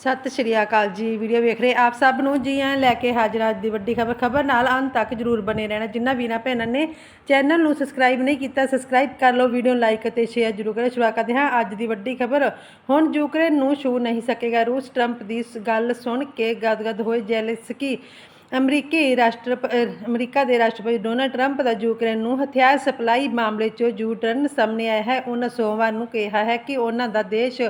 ਸਤਿ ਸ਼੍ਰੀ ਅਕਾਲ ਜੀ। ਵੀਡੀਓ ਵੇਖ ਰਹੇ ਆਪ ਸਭ ਨੂੰ? ਜੀ ਆਂ ਲੈ ਕੇ ਹਾਜ਼ਰ ਅੱਜ ਦੀ ਵੱਡੀ ਖਬਰ। ਖਬਰ ਨਾਲ ਅੰਤ ਤੱਕ ਜਰੂਰ ਬਨੇ ਰਹਿਣਾ। ਜਿਨ੍ਹਾਂ ਵੀਰਾਂ ਭੈਣਾਂ ਨੇ ਚੈਨਲ ਨੂੰ ਸਬਸਕ੍ਰਾਈਬ ਨਹੀਂ ਕੀਤਾ ਸਬਸਕ੍ਰਾਈਬ ਕਰ ਲਓ, ਵੀਡੀਓ ਲਾਈਕ ਅਤੇ ਸ਼ੇਅਰ ਜਰੂਰ ਕਰੋ ਸ਼ੁਰੂ ਕਰਦੇ ਹਾਂ ਅੱਜ ਦੀ ਵੱਡੀ ਖਬਰ। ਹੁਣ ਯੂਕਰੇਨ ਨੂੰ ਛੂ ਨਹੀਂ ਸਕੇਗਾ। ਰੂਸ ਟਰੰਪ ਦੀ ਇਸ ਗੱਲ ਸੁਣ ਕੇ ਗਦਗਦ ਹੋਏ ਜੈਲਸਕੀ। ਅਮਰੀਕੀ ਰਾਸ਼ਟਰ ਅਮਰੀਕਾ ਦੇ ਰਾਸ਼ਟਰਪਤੀ ਡੋਨਲਡ ਟਰੰਪ ਦਾ ਯੂਕਰੇਨ ਨੂੰ ਹਥਿਆਰ ਸਪਲਾਈ ਮਾਮਲੇ 'ਚ ਯੂ ਟਰਨ ਸਾਹਮਣੇ ਆਇਆ ਹੈ। ਉਹਨਾਂ ਸੋਮਵਾਰ ਨੂੰ ਕਿਹਾ ਹੈ ਕਿ ਉਹਨਾਂ ਦਾ ਦੇਸ਼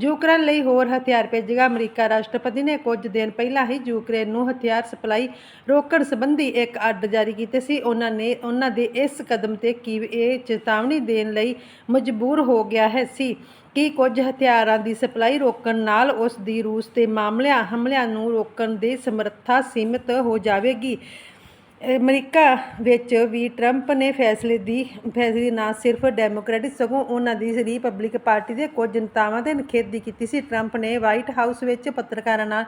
ਯੂਕਰੇਨ ਲਈ ਹੋਰ ਹਥਿਆਰ ਭੇਜੇਗਾ। ਅਮਰੀਕਾ ਰਾਸ਼ਟਰਪਤੀ ਨੇ ਕੁਝ ਦਿਨ ਪਹਿਲਾਂ ਹੀ ਯੂਕਰੇਨ ਨੂੰ ਹਥਿਆਰ ਸਪਲਾਈ ਰੋਕਣ ਸੰਬੰਧੀ ਇੱਕ ਆਰਡਰ ਜਾਰੀ ਕੀਤੇ ਸੀ। ਉਹਨਾਂ ਨੇ ਉਹਨਾਂ ਦੇ ਇਸ ਕਦਮ ਤੇ ਕੀ ਇਹ ਚੇਤਾਵਨੀ ਦੇਣ ਲਈ ਮਜਬੂਰ ਹੋ ਗਿਆ ਹੈ ਸੀ। ਕਿ ਕੁਝ ਹਥਿਆਰਾਂ ਦੀ ਸਪਲਾਈ ਰੋਕਣ ਨਾਲ ਉਸ ਦੀ ਰੂਸ ਤੇ ਮਾਮਲਿਆਂ ਹਮਲਿਆਂ ਨੂੰ ਰੋਕਣ ਦੀ ਸਮਰੱਥਾ ਸੀਮਿਤ ਹੋ ਜਾਵੇਗੀ। ਅਮਰੀਕਾ ਵਿੱਚ ਵੀ ਟਰੰਪ ਨੇ ਫੈਸਲੇ ਦੀ ਫੈਸਲੇ ਨਾ ਸਿਰਫ ਡੈਮੋਕ੍ਰੈਟਿਕ ਸਗੋਂ ਉਹਨਾਂ ਦੀ ਰਿਪਬਲਿਕ ਪਾਰਟੀ ਦੇ ਕੁਝ ਨੇਤਾਵਾਂ ਦੇ ਨਿਖੇਧੀ ਕੀਤੀ ਸੀ। ਟਰੰਪ ਨੇ ਵਾਈਟ ਹਾਊਸ ਵਿੱਚ ਪੱਤਰਕਾਰਾਂ ਨਾਲ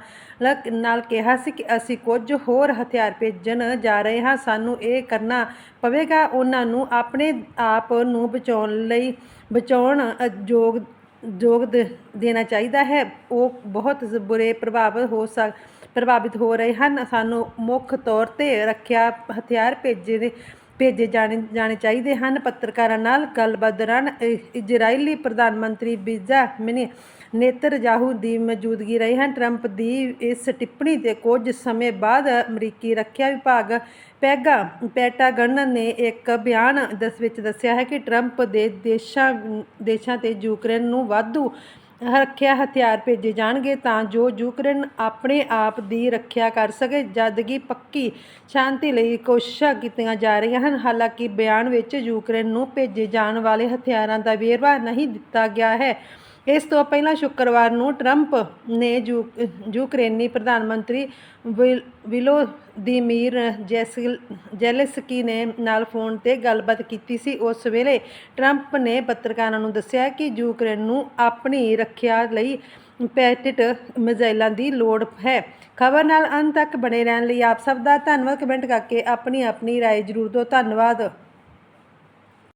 ਨਾਲ ਕਿਹਾ ਸੀ ਕਿ ਅਸੀਂ ਕੁਝ ਹੋਰ ਹਥਿਆਰ ਭੇਜਣ ਜਾ ਰਹੇ ਹਾਂ। ਸਾਨੂੰ ਇਹ ਕਰਨਾ ਪਵੇਗਾ। ਉਹਨਾਂ ਨੂੰ ਆਪਣੇ ਆਪ ਨੂੰ ਬਚਾਉਣ ਲਈ ਬਚਾਉਣ ਅ, ਯੋਗ ਯੋਗ ਦੇ- ਦੇਣਾ ਚਾਹੀਦਾ ਹੈ। ਉਹ ਬਹੁਤ ਬੁਰੇ ਪ੍ਰਭਾਵ ਹੋ ਸਕ ਪ੍ਰਭਾਵਿਤ ਹੋ ਰਹੇ ਹਨ। ਸਾਨੂੰ ਮੁੱਖ ਤੌਰ ਤੇ ਰੱਖਿਆ ਹਥਿਆਰ ਭੇਜੇ ਦੇ ਭੇਜੇ ਜਾਣੇ ਜਾਣੇ ਚਾਹੀਦੇ ਹਨ। ਪੱਤਰਕਾਰਾਂ ਨਾਲ ਗੱਲਬਾਤ ਦੌਰਾਨ ਇ- ਇਜ਼ਰਾਈਲੀ ਪ੍ਰਧਾਨ ਮੰਤਰੀ ਬੀਜਾ ਮਿਨੀ ਨੇਤਰਜਾਹੂ ਦੀ ਮੌਜੂਦਗੀ ਰਹੀ ਹਨ ਟਰੰਪ ਦੀ ਇਸ ਟਿੱਪਣੀ ਤੇ ਕੁਝ ਸਮੇਂ ਬਾਅਦ ਅਮਰੀਕੀ ਰੱਖਿਆ ਵਿਭਾਗ ਪੈਗਾ ਪੈਟਾਗਨ ਨੇ ਇੱਕ ਬਿਆਨ ਦਸ ਵਿੱਚ ਦੱਸਿਆ ਹੈ ਕਿ ਟਰੰਪ ਦੇ ਦੇਸ਼ਾਂ ਦੇਸ਼ਾਂ ਤੇ ਯੂਕਰੇਨ ਨੂੰ ਵਾਧੂ ਰੱਖਿਆ ਹਥਿਆਰ ਭੇਜੇ ਜਾਣਗੇ ਤਾਂ ਜੋ ਯੂਕਰੇਨ ਆਪਣੇ ਆਪ ਦੀ ਰੱਖਿਆ ਕਰ ਸਕੇ। ਜਦਕਿ ਪੱਕੀ ਸ਼ਾਂਤੀ ਲਈ ਕੋਸ਼ਿਸ਼ਾਂ ਕੀਤੀਆਂ ਜਾ ਰਹੀਆਂ ਹਨ, ਹਾਲਾਂਕਿ ਬਿਆਨ ਵਿੱਚ ਯੂਕਰੇਨ ਨੂੰ ਭੇਜੇ ਜਾਣ ਵਾਲੇ ਹਥਿਆਰਾਂ ਦਾ ਵੇਰਵਾ ਨਹੀਂ ਦਿੱਤਾ ਗਿਆ ਹੈ। ਇਸ ਤੋਂ ਪਹਿਲਾਂ ਸ਼ੁੱਕਰਵਾਰ ਨੂੰ ਟਰੰਪ ਨੇ ਯੂ ਯੂਕਰੇਨੀ ਪ੍ਰਧਾਨ ਮੰਤਰੀ ਵਿਲ- ਵਿਲੋਦੀਮੀਰ ਜੈਸਿਲ ਜੈਲੈਂਸਕੀ ਨੇ ਨਾਲ ਫੋਨ ਤੇ ਗੱਲਬਾਤ ਕੀਤੀ ਸੀ ਉਸ ਵੇਲੇ ਟਰੰਪ ਨੇ ਪੱਤਰਕਾਰਾਂ ਨੂੰ ਦੱਸਿਆ ਕਿ ਯੂਕਰੇਨ ਨੂੰ ਆਪਣੀ ਰੱਖਿਆ ਲਈ ਪੈਟਿਟ ਮਿਜ਼ਾਈਲਾਂ ਦੀ ਲੋੜ ਹੈ ਖਬਰ ਨਾਲ ਅੰਤ ਤੱਕ ਬਣੇ ਰਹਿਣ ਲਈ ਆਪ ਸਭ ਦਾ ਧੰਨਵਾਦ ਕਮੈਂਟ ਕਰਕੇ ਆਪਣੀ ਆਪਣੀ رائے ਜ਼ਰੂਰ ਦਿਓ ਧੰਨਵਾਦ